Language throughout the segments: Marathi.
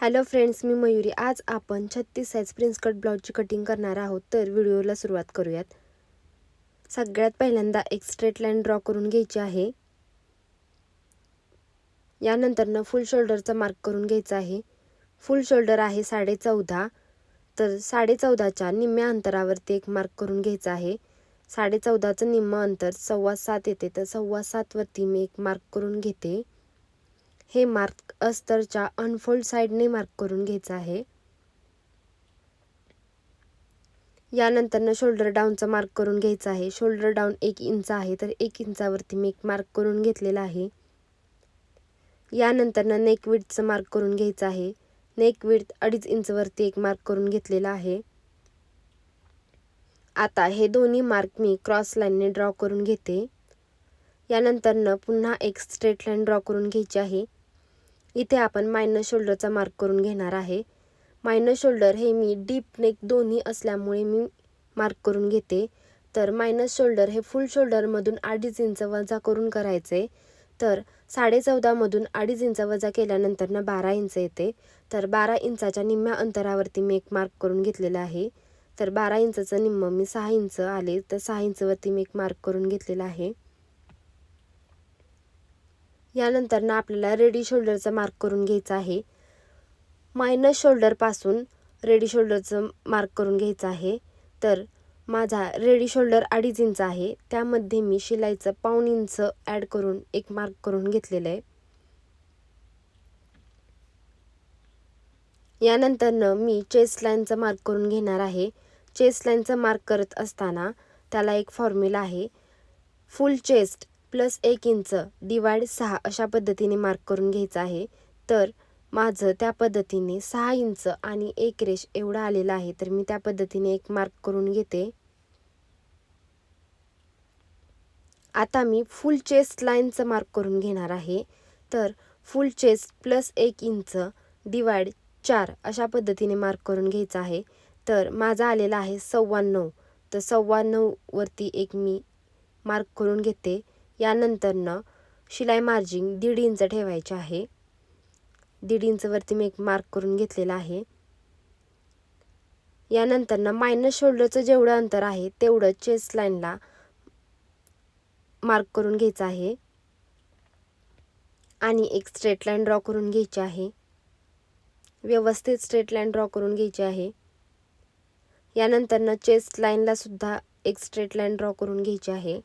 हॅलो फ्रेंड्स मी मयुरी. आज आपण छत्तीस साईज प्रिन्स कट ब्लाऊजची कटिंग करणार आहोत. तर व्हिडिओला सुरुवात करूयात. सगळ्यात पहिल्यांदा एक स्ट्रेट लाईन ड्रॉ करून घ्यायची आहे. यानंतरनं फुल शोल्डरचा मार्क करून घ्यायचा आहे. फुल शोल्डर आहे साडे चौदा तर साडे चौदाच्या निम्म्या अंतरावरती एक मार्क करून घ्यायचा आहे. साडे चौदाचं निम्म अंतर सव्वा सात येते. तर सव्वा सातवरती मी एक मार्क करून घेते. हे मार्क अस्तरच्या अनफोल्ड साईडने मार्क करून घ्यायचं आहे. यानंतरनं शोल्डर डाऊनचा मार्क करून घ्यायचा आहे. शोल्डर डाऊन एक इंच आहे तर एक इंचावरती मी एक मार्क करून घेतलेला आहे. यानंतरनं नेक विडचं मार्क करून घ्यायचं आहे. नेक विड्थ अडीच इंचवरती एक मार्क करून घेतलेला आहे. आता हे दोन्ही मार्क मी क्रॉस लाईनने ड्रॉ करून घेते. यानंतरनं पुन्हा एक स्ट्रेट लाईन ड्रॉ करून घ्यायची आहे. इथे आपण मायनस शोल्डरचा मार्क करून घेणार आहे. मायनस शोल्डर हे मी डीप नेक दोन्ही असल्यामुळे मी मार्क करून घेते. तर मायनस शोल्डर हे फुल शोल्डरमधून अडीच इंच वजा करून करायचे. तर साडे चौदामधून अडीच इंच वजा केल्यानंतरनं बारा इंच येते. तर बारा इंचाच्या निम्म्या अंतरावरती मी एक मार्क करून घेतलेला आहे. तर बारा इंचाचं निम्म मी सहा इंच आले तर सहा इंचवरती मी एक मार्क करून घेतलेला आहे. यानंतर ना आपल्याला रेडी शोल्डरचा मार्क करून घ्यायचा आहे. मायनस शोल्डरपासून रेडी शोल्डरचं मार्क करून घ्यायचं आहे. तर माझा रेडी शोल्डर अडीच इंच आहे. त्यामध्ये मी शिलाईचं पाऊण इंच ॲड करून एक मार्क करून घेतलेलं आहे. यानंतरनं मी चेस्ट लाईनचं मार्क करून घेणार आहे. चेस्ट लाईनचं मार्क करत असताना त्याला एक फॉर्म्युला आहे. फुल चेस्ट प्लस एक इंच डिवाइड सहा अशा पद्धतीने मार्क करून घ्यायचं आहे. तर माझं त्या पद्धतीने सहा इंच आणि एक रेश एवढा आलेला आहे. तर मी त्या पद्धतीने एक मार्क करून घेते. आता मी फुल चेस्ट लाईनचं मार्क करून घेणार आहे. तर फुल चेस्ट प्लस एक इंच डिवाइड चार अशा पद्धतीने मार्क करून घ्यायचं आहे. तर माझा आलेला आहे सव्वा नऊ तर सव्वा नऊवरती एक मी मार्क करून घेते. यानंतरनं शिलाई मार्जिंग दीड इंच ठेवायचे आहे. दीड इंचवरती मी एक मार्क करून घेतलेला आहे. यानंतरनं मायनस शोल्डरचं जेवढं अंतर आहे तेवढं चेस्ट लाईनला मार्क करून घ्यायचं आहे. आणि एक स्ट्रेट लाईन ड्रॉ करून घ्यायची आहे. व्यवस्थित स्ट्रेट लाईन ड्रॉ करून घ्यायची आहे. यानंतरनं चेस्ट लाईनला सुद्धा एक स्ट्रेट लाईन ड्रॉ करून घ्यायची आहे.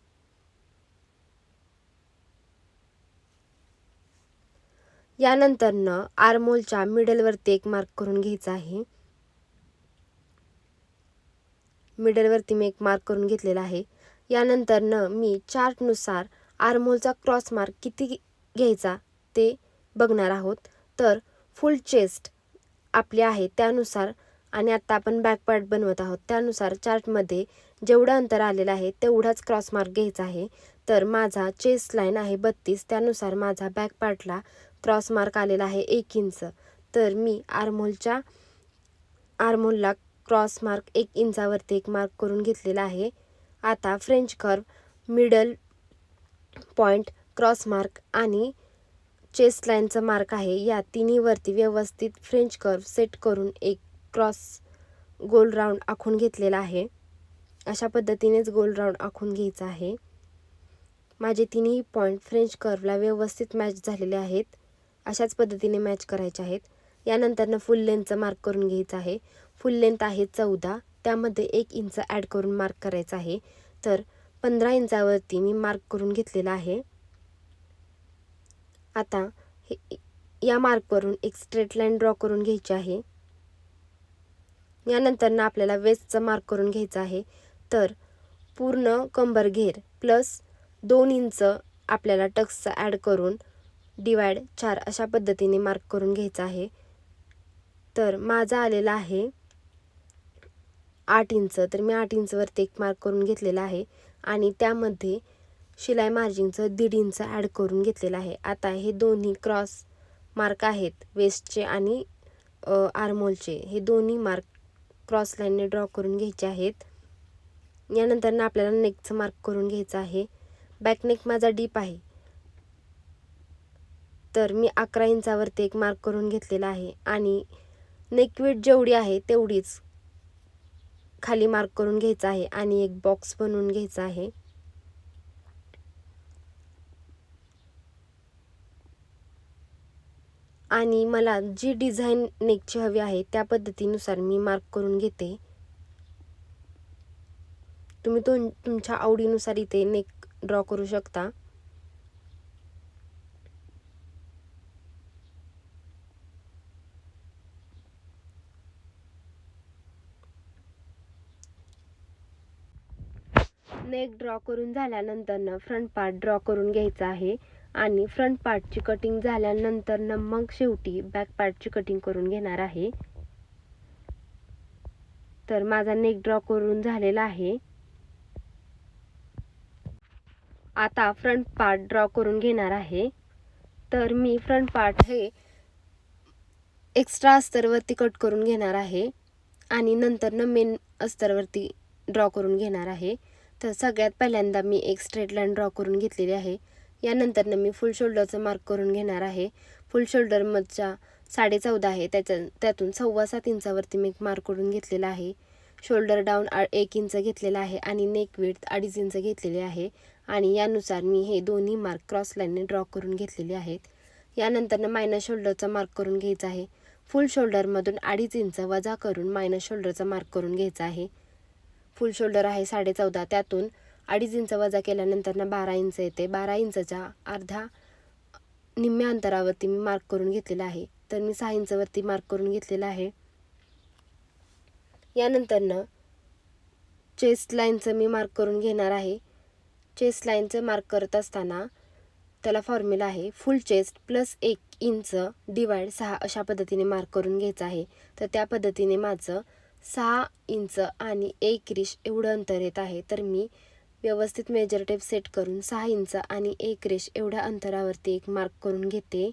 यानंतरनं आरमोलच्या मिडलवरती एक मार्क करून घ्यायचा आहे. मिडलवरती मी एक मार्क करून घेतलेला आहे. यानंतरनं मी चार्टनुसार आर्मोलचा क्रॉस मार्क किती घ्यायचा ते बघणार आहोत. तर फुल चेस्ट आपले आहे त्यानुसार आणि आत्ता आपण बॅकपार्ट बनवत आहोत. त्यानुसार चार्टमध्ये जेवढं अंतर आलेलं आहे तेवढाच क्रॉस मार्क घ्यायचा आहे. तर माझा चेस्ट लाईन आहे बत्तीस. त्यानुसार माझा बॅकपार्टला क्रॉस मार्क आलेला आहे एक इंच तर मी आर्मोलच्या आर्मोलला क्रॉस मार्क एक इंचावरती एक मार्क करून घेतलेला आहे. आता French curve middle point cross mark आणि चेस्ट लाईनचं मार्क आहे. या तिन्हीवरती व्यवस्थित फ्रेंच कर्व सेट करून एक क्रॉस गोल राऊंड आखून घेतलेला आहे. अशा पद्धतीनेच गोल राऊंड आखून घ्यायचा आहे. माझे तिन्ही पॉईंट फ्रेंच कर्वला व्यवस्थित मॅच झालेले आहेत. अशाच पद्धतीने मॅच करायचे आहेत. यानंतरनं फुल लेंथचं मार्क करून घ्यायचं आहे. फुल लेंथ आहे चौदा. त्यामध्ये एक इंच ॲड करून मार्क करायचं आहे. तर पंधरा इंचावरती मी मार्क करून घेतलेला आहे. आता हे या मार्कवरून एक स्ट्रेट लाईन ड्रॉ करून घ्यायची आहे. यानंतरनं आपल्याला वेस्टचं मार्क करून घ्यायचं आहे. तर पूर्ण कंबर घेर प्लस दोन इंच आपल्याला टक्सचं ॲड करून डिवाइड चार अशा पद्धतीने मार्क करून घ्यायचा आहे. तर माझा आलेला आहे आठ इंच. तर मी आठ इंचवरती एक मार्क करून घेतलेला आहे. आणि त्यामध्ये शिलाई मार्जिनचं दीड इंच ॲड करून घेतलेलं आहे. आता हे दोन्ही क्रॉस मार्क आहेत वेस्टचे आणि आर्मोलचे हे दोन्ही मार्क क्रॉस लाईनने ड्रॉ करून घ्यायचे आहेत. यानंतर आपल्याला नेकचं मार्क करून घ्यायचं आहे. बॅक नेक माझा डीप आहे. तर मी अकरा इंचावरती एक मार्क करून घेतलेला आहे. आणि नेकवीट जेवढी आहे तेवढीच खाली मार्क करून घ्यायचं आहे आणि एक बॉक्स बनवून घ्यायचा आहे. आणि मला जी डिझाईन नेकची हवी आहे त्या पद्धतीनुसार मी मार्क करून घेते. तुम्ही तो तुमच्या आवडीनुसार इथे नेक ड्रॉ करू शकता. नेक ड्रॉ करून झाल्यानंतर फ्रंट पार्ट ड्रॉ करून घ्यायचा आहे. आणि फ्रंट पार्टची कटिंग झाल्यानंतर मग शेवटी बॅक पार्टची कटिंग करून घेणार आहे. तर माझा नेक ड्रॉ करून झालेला आहे. आता फ्रंट पार्ट ड्रॉ करून घेणार आहे. तर मी फ्रंट पार्ट हे एक्स्ट्रा अस्तरवरती कट करून घेणार आहे. आणि नंतर न मेन अस्तरवरती ड्रॉ करून घेणार आहे. तर सगळ्यात पहिल्यांदा मी एक स्ट्रेट लाईन ड्रॉ करून घेतलेली आहे. यानंतरनं मी फुल शोल्डरचं मार्क करून घेणार आहे. फुल शोल्डरमधच्या साडे चौदा आहे. त्याच्या त्यातून सव्वा सात इंचावरती मी एक मार्क करून घेतलेला आहे. शोल्डर डाऊन एक इंच घेतलेला आहे आणि नेक विड्थ अडीच इंच घेतलेले आहे. आणि यानुसार मी हे दोन्ही मार्क क्रॉस लाईनने ड्रॉ करून घेतलेले आहेत. यानंतरनं मायनस शोल्डरचा मार्क करून घ्यायचा आहे. फुल शोल्डरमधून अडीच इंच वजा करून मायनस शोल्डरचा मार्क करून घ्यायचा आहे. फुल शोल्डर आहे साडे चौदा त्यातून अडीच इंच वजा केल्यानंतर ना बारा इंच येते. बारा इंचच्या अर्धा निम्म्या अंतरावरती मी मार्क करून घेतलेला आहे. तर मी सहा इंचवरती मार्क करून घेतलेला आहे. यानंतरनं चेस्ट लाईनचं मी मार्क करून घेणार आहे. चेस्ट लाईनचं मार्क करत असताना त्याला फॉर्म्युला आहे फुल चेस्ट प्लस एक इंच डिवाइड सहा अशा पद्धतीने मार्क करून घ्यायचं आहे. तर त्या पद्धतीने माझं सहा इंच आणि एक रिश एवढं अंतर येत आहे. तर मी व्यवस्थित मेजर टेप सेट करून सहा इंच आणि एक रेश एवढ्या अंतरावरती एक मार्क करून घेते.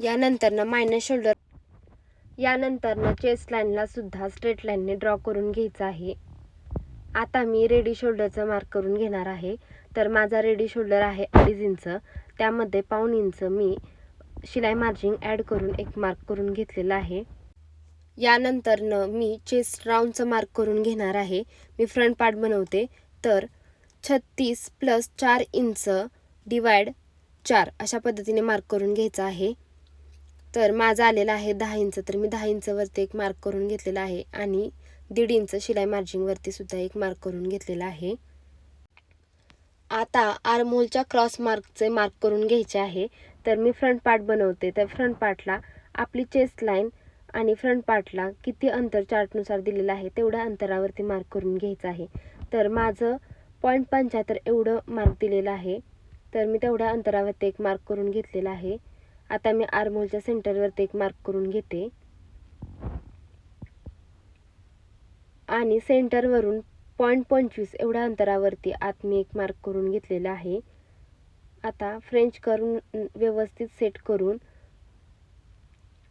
यानंतरनं मायनस शोल्डर यानंतरनं चेस्ट लाईनला सुद्धा स्ट्रेट लाईनने ड्रॉ करून घ्यायचं आहे. आता मी रेडी शोल्डरचं मार्क करून घेणार आहे. तर माझा रेडी शोल्डर आहे अडीच इंच. त्यामध्ये पाऊण इंच मी शिलाई मार्जिंग ॲड करून एक मार्क करून घेतलेला आहे. यानंतरनं मी चेस्ट राऊंडचं मार्क करून घेणार आहे. मी फ्रंट पार्ट बनवते. तर छत्तीस प्लस चार इंच डिवाइड चार अशा पद्धतीने मार्क करून घ्यायचं आहे. तर माझा आलेला आहे दहा इंच. तर मी दहा इंचवरती एक मार्क करून घेतलेला आहे आणि दीड इंच शिलाई मार्जिंगवरती सुद्धा एक मार्क करून घेतलेला आहे. आता आरमोलच्या क्रॉस मार्कचे मार्क करून घ्यायचे आहे. तर मी फ्रंट पार्ट बनवते. तर फ्रंट पार्टला आपली चेस्ट लाईन आणि फ्रंट पार्टला किती अंतर चार्टनुसार दिलेलं आहे तेवढ्या अंतरावरती मार्क करून घ्यायचं आहे. तर माझं पॉईंट पंच्याहत्तर एवढं मार्क दिलेलं आहे. तर मी तेवढ्या अंतरावरती एक मार्क करून घेतलेला आहे. आता मी आर्मोलच्या सेंटरवरती एक मार्क करून घेते. आणि सेंटरवरून पॉईंट पंचवीस एवढ्या अंतरावरती आत मी एक मार्क करून घेतलेला आहे. आता फ्रेंच करून व्यवस्थित सेट करून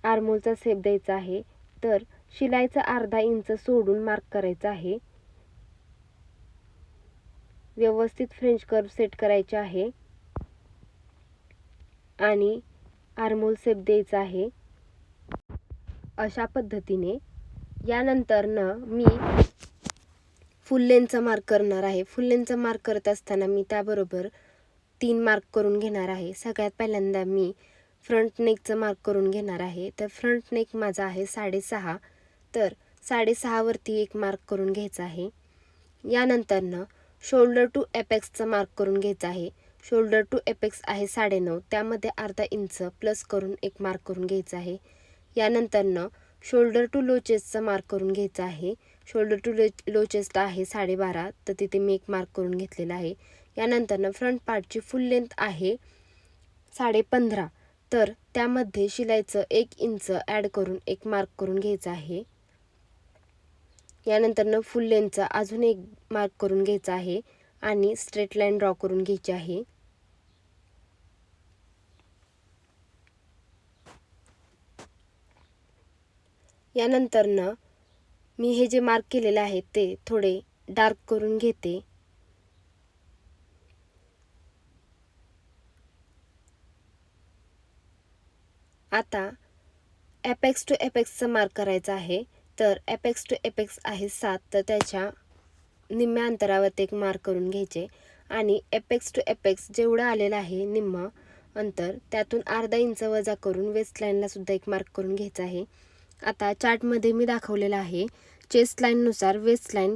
आर्मोलचा सेप द्यायचा आहे. तर शिलाईचा अर्धा इंच सोडून मार्क करायचा आहे. व्यवस्थित फ्रेंच कर्व सेट करायचे आहे. आणि आर्मोल सेप द्यायचा आहे. अशा पद्धतीने. यानंतरनं मी फुल लेनचा मार्क करणार आहे. फुल लेनचा मार्क करत असताना मी त्याबरोबर तीन मार्क करून घेणार आहे. सगळ्यात पहिल्यांदा मी फ्रंट नेकचं मार्क करून घेणार आहे. तर फ्रंट नेक माझा आहे साडेसहा. तर साडेसहावरती एक मार्क करून घ्यायचा आहे. यानंतरनं शोल्डर टू एपेक्सचं मार्क करून घ्यायचं आहे. शोल्डर टू एपेक्स आहे साडेनऊ. त्यामध्ये अर्धा इंच प्लस करून एक मार्क करून घ्यायचं आहे. यानंतरनं शोल्डर टू लो मार्क करून घ्यायचं आहे. Shoulder to low low chest आहे साडेबारा. तर तिथे मी एक मार्क करून घेतलेला आहे. यानंतरनं फ्रंट पार्टची फुल लेंथ आहे साडे पंधरा. तर त्यामध्ये शिलाईचं एक इंच ॲड करून एक मार्क करून घ्यायचं आहे. यानंतरनं फुल लेंथचा अजून एक मार्क करून घ्यायचा आहे आणि स्ट्रेट लाईन ड्रॉ करून घ्यायची आहे. यानंतरनं मी हे जे मार्क केलेलं आहे ते थोडे डार्क करून घेते. आता ॲपेक्स टू एपेक्सचा मार्क करायचा आहे. तर ॲपेक्स टू ॲपेक्स आहे सात तर त्याच्या निम्म्या अंतरावरती एक मार्क करून घ्यायचे. आणि एपेक्स टू एपेक्स जेवढं आलेलं आहे निम्म अंतर त्यातून अर्धा इंच वजा करून वेस्ट लाईनलासुद्धा एक मार्क करून घ्यायचा आहे. आता चार्टमध्ये मी दाखवलेलं आहे चेस्ट लाईननुसार वेस्ट लाईन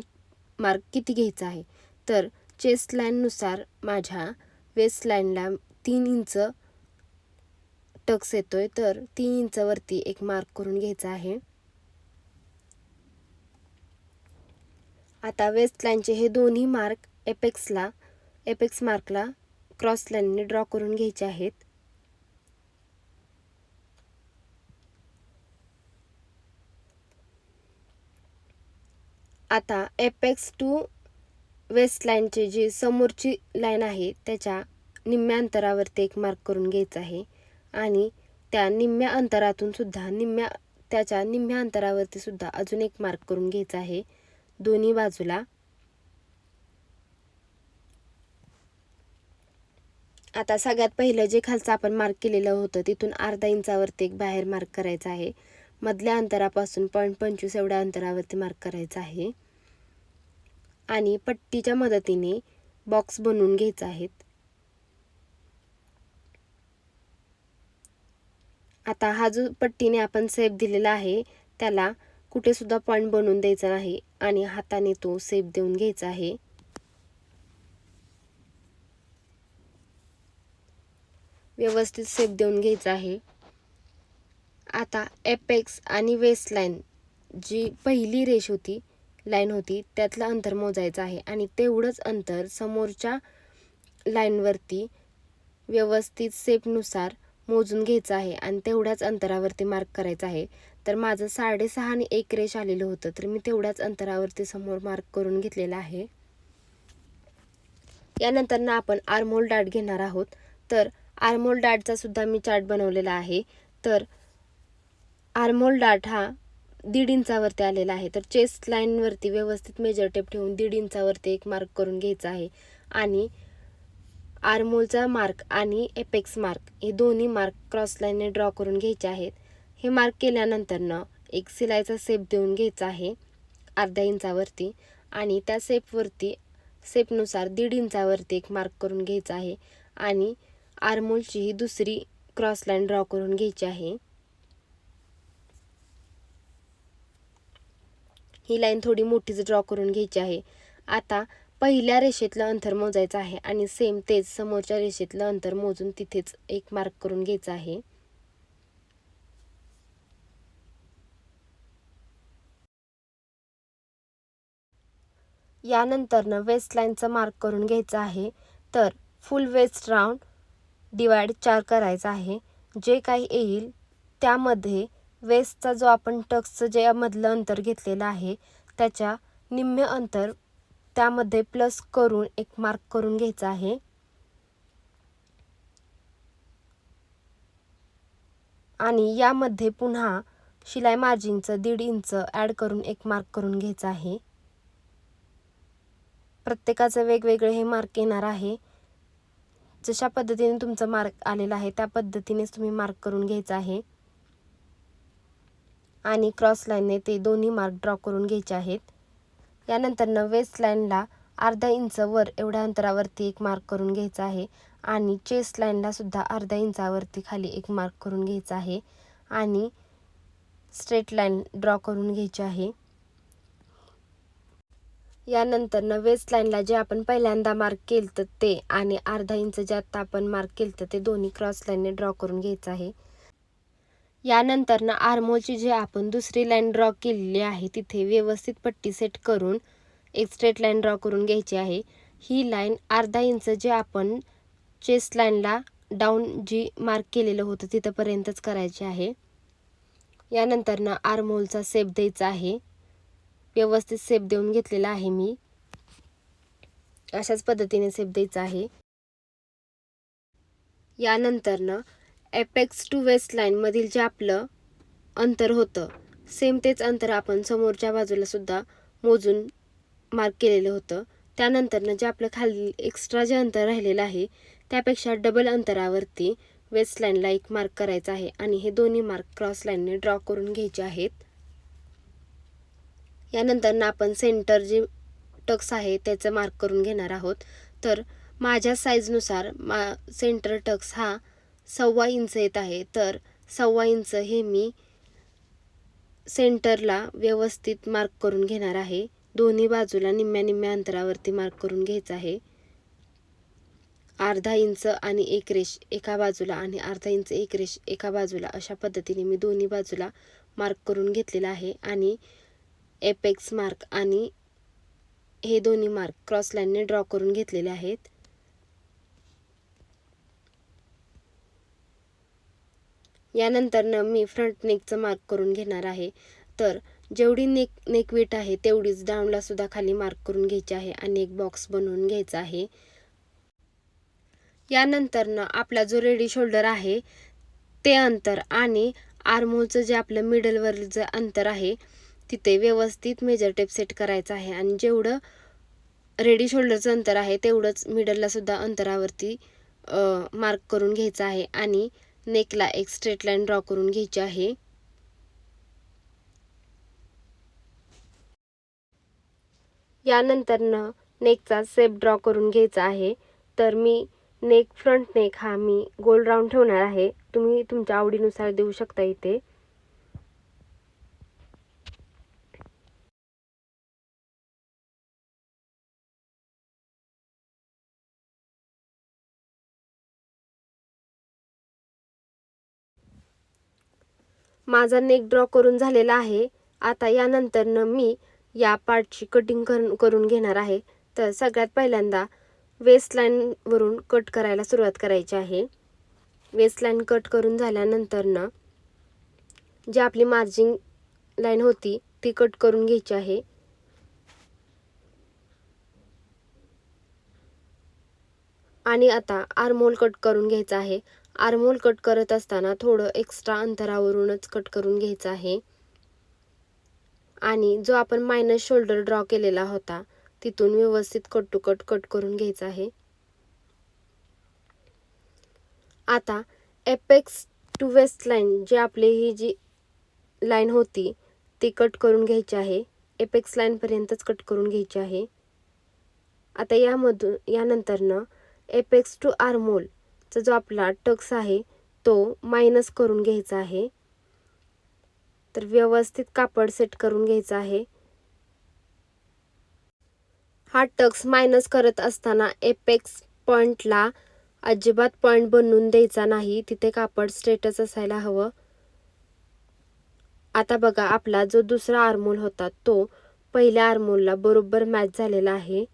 मार्क किती घ्यायचा आहे. तर चेस्ट लाईननुसार माझ्या वेस्ट लाईनला तीन इंच टक्स येतोय तर तीन इंचावरती एक मार्क करून घ्यायचा आहे. आता वेस्टलाईनचे हे दोन्ही मार्क एपेक्सला एपेक्स मार्कला क्रॉस लाईनने ड्रॉ करून घ्यायचे आहेत. आता एपेक्स टू वेस्ट लाईनची जी समोरची लाईन आहे त्याच्या निम्म्या अंतरावरती एक मार्क करून घ्यायचा आहे. आणि त्या निम्म्या अंतरातून सुद्धा निम्म्या त्याच्या निम्म्या अंतरावरती सुद्धा अजून एक मार्क करून घ्यायचा आहे. दोन्ही बाजूला. आता सगळ्यात पहिलं जे खालचं आपण मार्क केलेलं होतं तिथून अर्धा इंचावरती एक बाहेर मार्क करायचा आहे. मधल्या अंतरापासून पॉईंट पंचवीस एवढ्या अंतरावरती मार्क करायचा आहे. आणि पट्टीच्या मदतीने बॉक्स बनवून घ्यायचा आहेत आता हा जो पट्टीने आपण सेप दिलेला आहे त्याला कुठेसुद्धा पॉईंट बनवून द्यायचा नाही आणि हाताने तो सेप देऊन घ्यायचा आहे. व्यवस्थित सेप देऊन घ्यायचा आहे. आता एपेक्स आणि वेस्ट लाईन जी पहिली रेष होती लाईन होती त्यातलं अंतर मोजायचं आहे आणि तेवढंच अंतर समोरच्या लाईनवरती व्यवस्थित सेपनुसार मोजून घ्यायचं आहे आणि तेवढ्याच अंतरावरती मार्क करायचं आहे. तर माझं साडेसहा आणि एक रेष आलेलं होतं तर मी तेवढ्याच अंतरावरती समोर मार्क करून घेतलेलं आहे. यानंतर ना आपण आर्मोल डाट घेणार आहोत. तर आर्मोल डाटचा सुद्धा मी चार्ट बनवलेला आहे. तर आर्मोल डाट हा दीड इंचावरती आलेला आहे. तर चेस्ट लाईनवरती व्यवस्थित मेजर टेप ठेवून दीड इंचावरती एक मार्क करून घ्यायचा आहे. आणि आर्मोलचा मार्क आणि एपेक्स मार्क हे दोन्ही मार्क क्रॉस लाईनने ड्रॉ करून घ्यायचे आहेत. हे मार्क केल्यानंतरनं एक सिलाईचा सेप देऊन घ्यायचा आहे अर्ध्या इंचावरती आणि त्या सेपवरती सेपनुसार दीड इंचावरती एक मार्क करून घ्यायचा आहे आणि आर्मोलची ही दुसरी क्रॉस लाईन ड्रॉ करून घ्यायची आहे. ही लाईन थोडी मोठीच ड्रॉ करून घ्यायची आहे. आता पहिल्या रेषेतलं अंतर मोजायचं आहे आणि सेम तेच समोरच्या रेषेतलं अंतर मोजून तिथेच एक मार्क करून घ्यायचं आहे. यानंतरनं वेस्ट लाईनचं मार्क करून घ्यायचं आहे. तर फुल वेस्ट राऊंड डिवाइड चार करायचा आहे. जे काही येईल त्यामध्ये वेस्टचा जो आपण टक्सचं जे मधलं अंतर घेतलेलं आहे त्याच्या निम्म्य अंतर त्यामध्ये प्लस करून एक मार्क करून घ्यायचा आहे. आणि यामध्ये पुन्हा शिलाई मार्जिनचं दीड इंच ॲड करून एक मार्क करून घ्यायचा आहे. प्रत्येकाचं वेगवेगळे हे मार्क येणार आहे. जशा पद्धतीने तुमचं मार्क आलेला आहे त्या पद्धतीनेच तुम्ही मार्क करून घ्यायचं आहे. आणि क्रॉस लाईनने ते दोन्ही मार्क ड्रॉ करून घ्यायचे आहेत. यानंतरनं वेस्ट लाईनला अर्धा इंच वर एवढ्या अंतरावरती एक मार्क करून घ्यायचा आहे आणि चेस्ट लाईनला सुद्धा अर्धा इंचावरती खाली एक मार्क करून घ्यायचा आहे आणि स्ट्रेट लाईन ड्रॉ करून घ्यायची आहे. यानंतरनं वेस्ट लाईनला जे आपण पहिल्यांदा मार्क केलं ते आणि अर्धा इंच जे आत्ता आपण मार्क केलं ते दोन्ही क्रॉस लाईनने ड्रॉ करून घ्यायचं आहे. यानंतरनं आर्मोलची जे आपण दुसरी लाईन ड्रॉ केलेली आहे तिथे व्यवस्थित पट्टी सेट करून एक स्ट्रेट लाईन ड्रॉ करून घ्यायची आहे. ही लाईन अर्धा इंच जे आपण चेस्ट लाईनला डाऊन जी मार्क केलेलं होतं तिथंपर्यंतच करायची आहे. यानंतरनं आर्मोलचा सेप द्यायचा आहे. व्यवस्थित सेप देऊन घेतलेला आहे मी. अशाच पद्धतीने सेप द्यायचा आहे. यानंतरनं एपेक्स टू वेस्ट लाईनमधील जे आपलं अंतर होतं सेम तेच अंतर आपण समोरच्या बाजूला सुद्धा मोजून मार्क केलेलं होतं. त्यानंतरनं जे आपलं खाली एक्स्ट्रा जे अंतर राहिलेलं आहे त्यापेक्षा डबल अंतरावरती वेस्ट लाईनला एक मार्क करायचा आहे आणि हे दोन्ही मार्क क्रॉस लाईनने ड्रॉ करून घ्यायचे आहेत. यानंतरनं आपण सेंटर जे टक्स आहे त्याचं मार्क करून घेणार आहोत. तर माझ्या साईजनुसार मा सेंटर टक्स हा सव्वा इंच येत आहे. तर सव्वा इंच हे मी सेंटरला व्यवस्थित मार्क करून घेणार आहे. दोन्ही बाजूला निम्म्या निम्म्या अंतरावरती मार्क करून घ्यायचं आहे. अर्धा इंच आणि एक रेष एका बाजूला आणि अर्धा इंच एक रेष एका बाजूला अशा पद्धतीने मी दोन्ही बाजूला मार्क करून घेतलेला आहे. आणि एपेक्स मार्क आणि हे दोन्ही मार्क क्रॉस लाईनने ड्रॉ करून घेतलेले आहेत. यानंतर मी फ्रंट नेकचं मार्क करून घेणार आहे. तर जेवढी नेक नेकवीट आहे तेवढीच डाऊनलासुद्धा खाली मार्क करून घ्यायची आहे आणि एक बॉक्स बनवून घ्यायचा आहे. यानंतरनं आपला जो रेडी शोल्डर आहे ते अंतर आणि आर्मोलचं जे आपलं मिडलवरील जे अंतर आहे तिथे व्यवस्थित मेजर टेप सेट करायचं आहे आणि जेवढं रेडी शोल्डरचं अंतर आहे तेवढंच मिडललासुद्धा अंतरावरती मार्क करून घ्यायचं आहे आणि नेकला एक स्ट्रेट लाईन ड्रॉ करून घ्यायची आहे. यानंतरनं नेकचा सेप ड्रॉ करून घ्यायचा आहे. तर मी नेक फ्रंट नेक हा मी गोल राऊंड ठेवणार आहे. तुम्ही तुमच्या आवडीनुसार देऊ शकता इथे. माझा नेक ड्रॉ करून झालेला आहे. आता यानंतरनं मी या पार्टची कटिंग करून घेणार आहे. तर सगळ्यात पहिल्यांदा वेस्ट लाईनवरून कट करायला सुरुवात करायची आहे. वेस्ट लाईन कट करून झाल्यानंतरनं जी आपली मार्जिंग लाईन होती ती कट करून घ्यायची आहे. आणि आता आर्मोल कट करून घ्यायचा आहे. आर्मोल कट करत असताना थोडं एक्स्ट्रा अंतरावरूनच कट करून घ्यायचं आहे. आणि जो आपण मायनस शोल्डर ड्रॉ केलेला होता तिथून व्यवस्थित कट टू कट कट करून घ्यायचा आहे. आता एपेक्स टू वेस्ट लाईन जे आपली ही जी लाईन होती ती कट करून घ्यायची आहे. एपेक्स लाईनपर्यंतच कट करून घ्यायची आहे. आता यामधून यानंतरनं एपेक्स टू आर्मोलचा जो आपला टक्स आहे तो मायनस करून घ्यायचा आहे. तर व्यवस्थित कापड सेट करून घ्यायचा आहे. हा टक्स मायनस करत असताना एपेक्स पॉइंटला अजिबात पॉइंट बनवून द्यायचा नाही. तिथे कापड स्ट्रेटच असायला हवं. आता बघा आपला जो दुसरा आर्मोल होता तो पहिल्या आर्मोलला बरोबर मॅच झालेला आहे.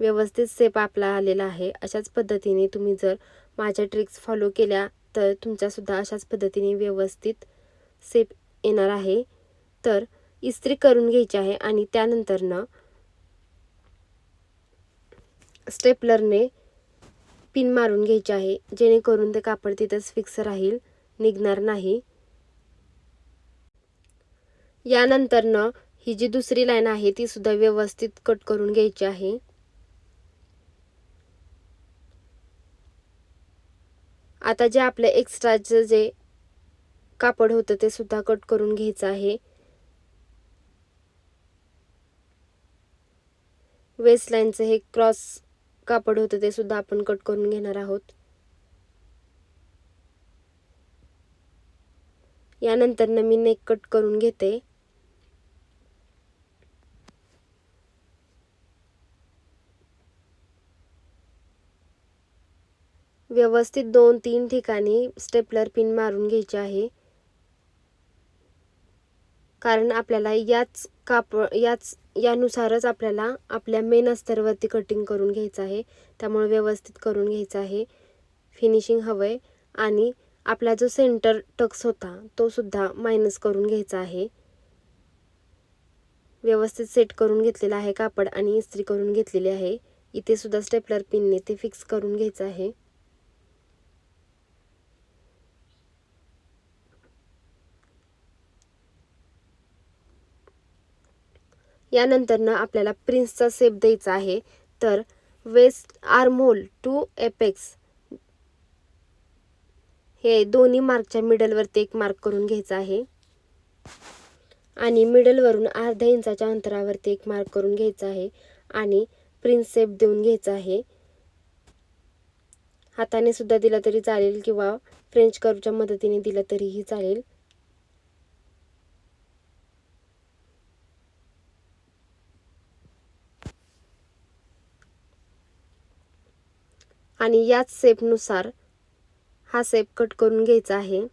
व्यवस्थित सेप आपला आलेला आहे अशाच पद्धतीने तुम्ही जर माझ्या ट्रिक्स फॉलो केल्या तर तुमच्यासुद्धा अशाच पद्धतीने व्यवस्थित सेप येणार आहे. तर इस्त्री करून घ्यायची आहे आणि त्यानंतरनं स्टेपलरने पिन मारून घ्यायचे आहे जेणेकरून ते कापड तिथंच फिक्स राहील निघणार नाही. यानंतरनं ही जी दुसरी लाईन आहे ती सुद्धा व्यवस्थित कट करून घ्यायची आहे. आता जे आपलं एक्स्ट्राचं जे कापड होतं ते सुद्धा कट करून घ्यायचं आहे. वेस्ट लाईनचं हे क्रॉस कापड होतं ते सुद्धा आपण कट करून घेणार आहोत. यानंतर मी नेक कट करून घेते. व्यवस्थित दोन तीन ठिकाणी स्टेपलर पिन मारून घ्यायचे आहे. कारण आपल्याला याच कापड याच यानुसारच आपल्याला आपल्या मेन अस्तरवरती कटिंग करून घ्यायचं आहे. त्यामुळे व्यवस्थित करून घ्यायचं आहे. फिनिशिंग हवं आहे आणि आपला जो सेंटर टक्स होता तो सुद्धा मायनस करून घ्यायचा आहे. व्यवस्थित सेट करून घेतलेला आहे कापड आणि इस्त्री करून घेतलेली आहे. इथे सुद्धा स्टेपलर पिनने ते फिक्स करून घ्यायचं आहे. यानंतरनं आपल्याला प्रिन्सचा सेप द्यायचा आहे. तर वेस्ट आर्मोल टू एपेक्स हे दोन्ही मार्कच्या मिडलवरती एक मार्क करून घ्यायचा आहे. आणि मिडलवरून अर्ध्या इंचाच्या अंतरावरती एक मार्क करून घ्यायचा आहे. आणि प्रिन्स सेप देऊन घ्यायचा आहे. हाताने सुद्धा दिला तरी चालेल किंवा फ्रेंच कर्वच्या मदतीने दिला तरीही चालेल. आणि याच सेपनुसार हा सेप कट करून घ्यायचा आहे.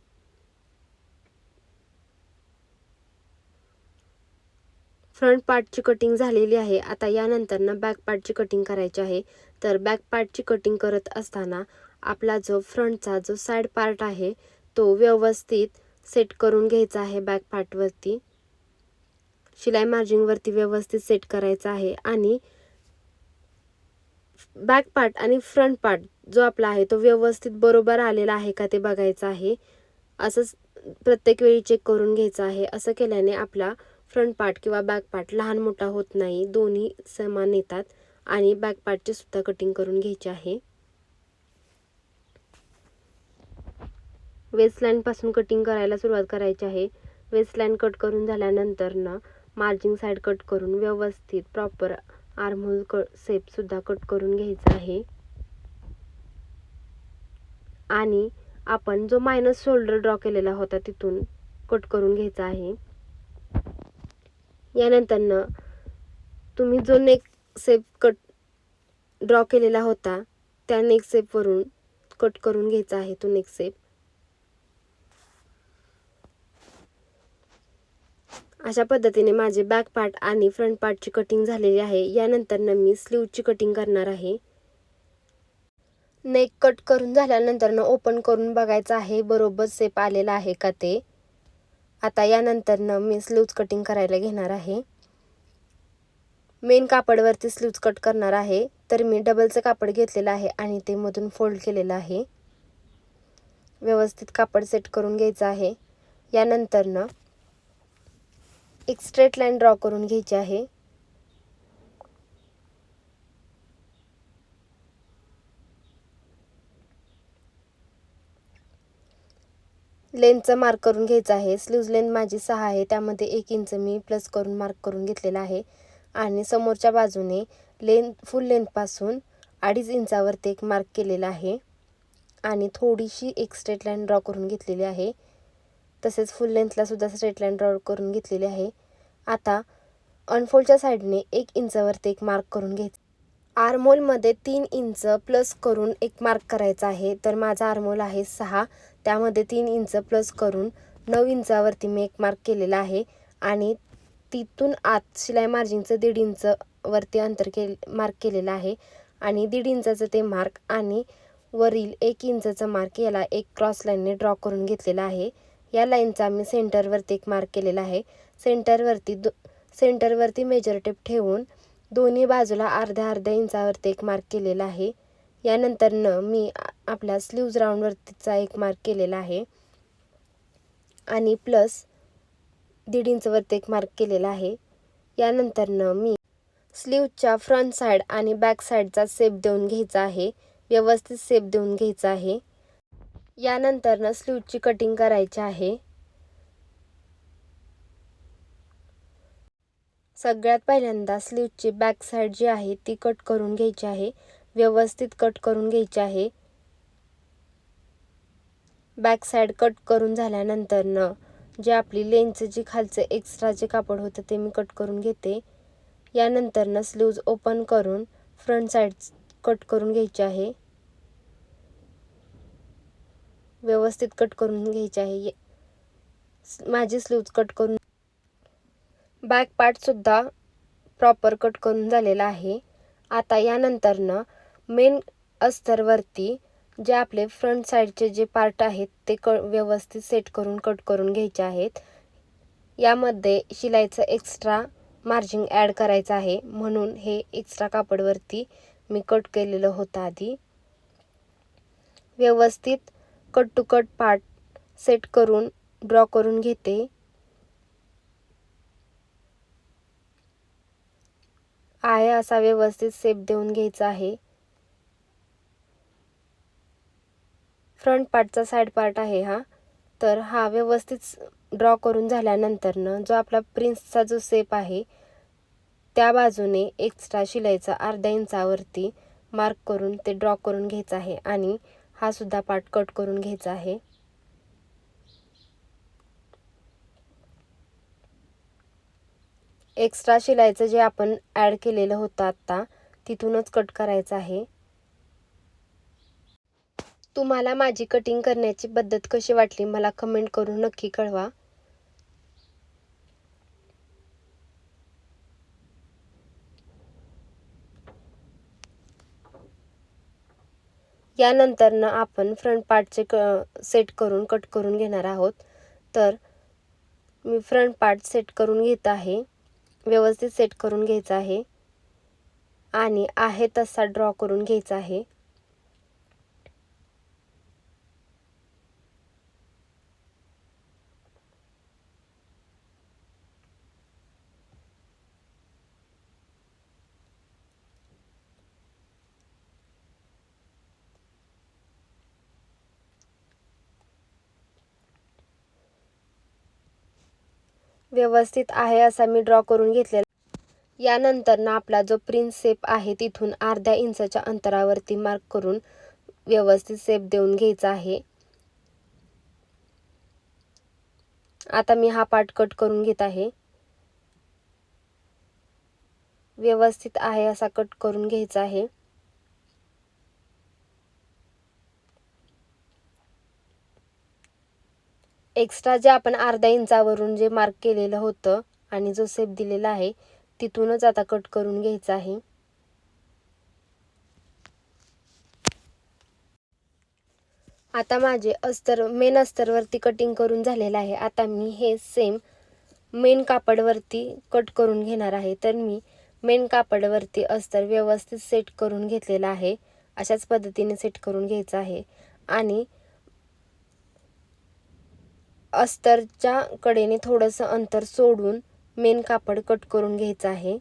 फ्रंट पार्टची कटिंग झालेली आहे. आता यानंतर ना बॅक पार्टची कटिंग करायची आहे. तर बॅक पार्टची कटिंग करत असताना आपला जो फ्रंटचा जो साईड पार्ट आहे तो व्यवस्थित सेट करून घ्यायचा आहे बॅक पार्टवरती. शिलाई मार्जिंगवरती व्यवस्थित सेट करायचा आहे आणि बॅक पार्ट आणि फ्रंट पार्ट जो आपला आहे तो व्यवस्थित बरोबर आलेला आहे का ते बघायचं आहे. असंच प्रत्येक वेळी चेक करून घ्यायचं आहे. असं केल्याने आपला फ्रंट पार्ट किंवा बॅक पार्ट लहान मोठा होत नाही. दोन्ही समान येतात आणि बॅक पार्टची सुद्धा कटिंग करून घ्यायची आहे. वेस्टलाईनपासून कटिंग करायला सुरुवात करायची आहे. वेस्टलाईन कट करून झाल्यानंतर ना मार्जिंग साईड कट करून व्यवस्थित प्रॉपर आर्महोल क सेपसुद्धा कट करून घ्यायचा आहे. आणि आपण जो मायनस शोल्डर ड्रॉ केलेला होता तिथून कट करून घ्यायचा आहे. यानंतरनं तुम्ही जो नेक सेप कट ड्रॉ केलेला होता त्या नेक सेपवरून कट करून घ्यायचा आहे तो नेक सेप अशा पद्धतीने माझे बॅक पार्ट आणि फ्रंट पार्टची कटिंग झालेली आहे. यानंतर मी स्लीवची कटिंग करणार आहे. नेक कट करून झाल्यानंतर ओपन करून बघायचं आहे. बरोबर सेप आलेला आहे का ते? आता यानंतर मी स्लीव्ज कटिंग करायला घेणार आहे. मेन कापडवरती स्लीव्ज कट करणार आहे. तर मी डबलचं कापड घेतलेलं आहे आणि ते मधून फोल्ड केलेलं आहे. व्यवस्थित कापड सेट करून घ्यायचं आहे. यानंतरनं एक स्ट्रेट लाईन ड्रॉ करून घ्यायची आहे. लेंथचं मार्क करून घ्यायचं आहे. स्लीव्ज लेंथ माझी सहा आहे. त्यामध्ये एक इंच मी प्लस करून मार्क करून घेतलेला आहे. आणि समोरच्या बाजूने लेंथ फुल लेंथपासून अडीच इंचावरती एक मार्क केलेला आहे. आणि थोडीशी एक स्ट्रेट लाईन ड्रॉ करून घेतलेली आहे. तसेच फुल लेंथलासुद्धा स्ट्रेट लाईन ड्रॉ करून घेतलेली आहे. आता अनफोल्डच्या साईडने एक इंचवरती एक मार्क करून घेत आर्मोलमध्ये तीन इंच प्लस करून एक मार्क करायचा आहे. तर माझा आर्मोल आहे सहा. त्यामध्ये तीन इंच प्लस करून नऊ इंचावरती मी एक मार्क केलेला आहे. आणि तिथून आत शिलाई मार्जिनचं दीड इंचवरती अंतर के मार्क केलेलं आहे. आणि दीड इंचाचं ते मार्क आणि वरील एक इंचाचं मार्क याला एक क्रॉस लाईनने ड्रॉ करून घेतलेला आहे. या लाईनचा मी सेंटरवरती एक मार्क केलेला आहे. सेंटरवरती दो सेंटरवरती मेजर टेप ठेवून दोन्ही बाजूला अर्ध्या अर्ध्या इंचावरती एक मार्क केलेला आहे. यानंतरनं मी आपल्या स्लीव्ज राऊंडवरतीचा एक मार्क केलेला आहे. आणि प्लस दीड इंचवरती एक मार्क केलेला आहे. यानंतरनं मी स्लीवच्या फ्रंट साईड आणि बॅक साईडचा सेप देऊन घ्यायचा आहे. व्यवस्थित सेप देऊन घ्यायचा आहे. यानंतरनं स्लीवची कटिंग करायची आहे. सगळ्यात पहिल्यांदा स्लीवची बॅक साईड जी आहे ती कट करून घ्यायची आहे. व्यवस्थित कट करून घ्यायची आहे. बॅक साईड कट करून झाल्यानंतरनं जे आपली लेनचं जी खालचं एक्स्ट्रा जे कापड होतं ते मी कट करून घेते. यानंतरनं स्लीव्ज ओपन करून फ्रंट साईड कट करून घ्यायची आहे. व्यवस्थित कट करून घ्यायची आहे. माझी स्लीव्ज कट करून बॅक पार्टसुद्धा प्रॉपर कट करून झालेला आहे. आता यानंतरनं मेन अस्तरवरती जे आपले फ्रंट साईडचे जे पार्ट आहेत ते क व्यवस्थित सेट करून कट करून घ्यायचे आहेत. यामध्ये शिलाईचं एक्स्ट्रा मार्जिंग ॲड करायचं आहे. म्हणून हे एक्स्ट्रा कापडवरती मी कट केलेलं होतं आधी. व्यवस्थित cut to cut part set करून ड्रॉ करून घेते. आहे असा व्यवस्थित सेप देऊन घ्यायचा आहे. फ्रंट पार्टचा साईड पार्ट आहे हा. तर हा व्यवस्थित ड्रॉ करून झाल्यानंतरनं जो आपला प्रिन्सचा जो सेप आहे त्या बाजूने एक्स्ट्रा शिलाईचा अर्ध्या इंचावरती मार्क करून ते ड्रॉ करून घ्यायचं आहे. आणि हा सुद्धा पार्ट कट करून घ्यायचा आहे. एक्स्ट्रा शिलाईचं जे आपण ॲड केलेलं होतं आत्ता तिथूनच कट करायचं आहे. तुम्हाला माझी कटिंग करण्याची पद्धत कशी वाटली मला कमेंट करून नक्की कळवा. यानंतरनं आपण फ्रंट पार्टचे क सेट करून कट करून घेणार आहोत. तर मी फ्रंट पार्ट सेट करून घेत आहे. व्यवस्थित सेट करून घ्यायचा आहे. आणि आहे तसा ड्रॉ करून घ्यायचा आहे. व्यवस्थित आहे असा मी ड्रॉ करून घेतलेला. यानंतर ना आपला जो प्रिन्स सेप आहे तिथून अर्ध्या इंचाच्या अंतरावरती मार्क करून व्यवस्थित सेप देऊन घ्यायचा आहे. आता मी हा पार्ट कट करून घेत आहे. व्यवस्थित आहे असा कट करून घ्यायचा आहे. एक्स्ट्रा जे आपण अर्ध्या इंचावरून जे मार्क केलेलं होतं आणि जो सेप दिलेला आहे तिथूनच आता कट करून घ्यायचा आहे. आता माझे अस्तर मेन अस्तरवरती कटिंग करून झालेलं आहे. आता मी हे सेम मेन कापडवरती कट करून घेणार आहे. तर मी मेन कापडवरती अस्तर व्यवस्थित सेट करून घेतलेलं आहे. अशाच पद्धतीने सेट करून घ्यायचं आहे. आणि अस्तरच्या कडेने थोडंसं अंतर सोडून मेन कापड कट करून घ्यायचं आहे.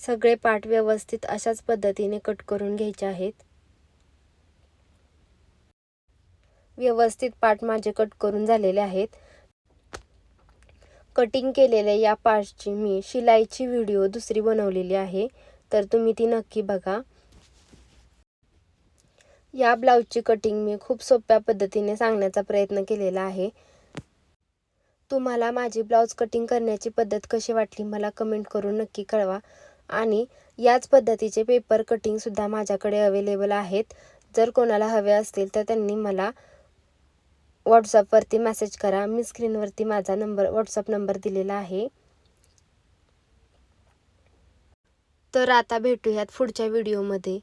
सगळे पार्ट व्यवस्थित अशाच पद्धतीने कट करून घ्यायचे आहेत. व्यवस्थित पार्ट माझे कट करून झालेले आहेत. कटिंग केलेल्या या पार्टची मी शिलाईची व्हिडिओ दुसरी बनवलेली आहे. तर तुम्ही ती नक्की बघा. या ब्लाऊजची कटिंग मी खूप सोप्या पद्धतीने सांगण्याचा प्रयत्न केलेला आहे. तुम्हाला माझी ब्लाऊज कटिंग करण्याची पद्धत कशी वाटली मला कमेंट करून नक्की कळवा. आणि याच पद्धतीचे पेपर कटिंगसुद्धा माझ्याकडे अवेलेबल आहेत. जर कोणाला हवे असतील तर त्यांनी मला व्हॉट्सअपवरती मेसेज करा. मी स्क्रीनवरती माझा नंबर व्हॉट्सअप नंबर दिलेला आहे. तर आता भेटूयात पुढच्या व्हिडिओमध्ये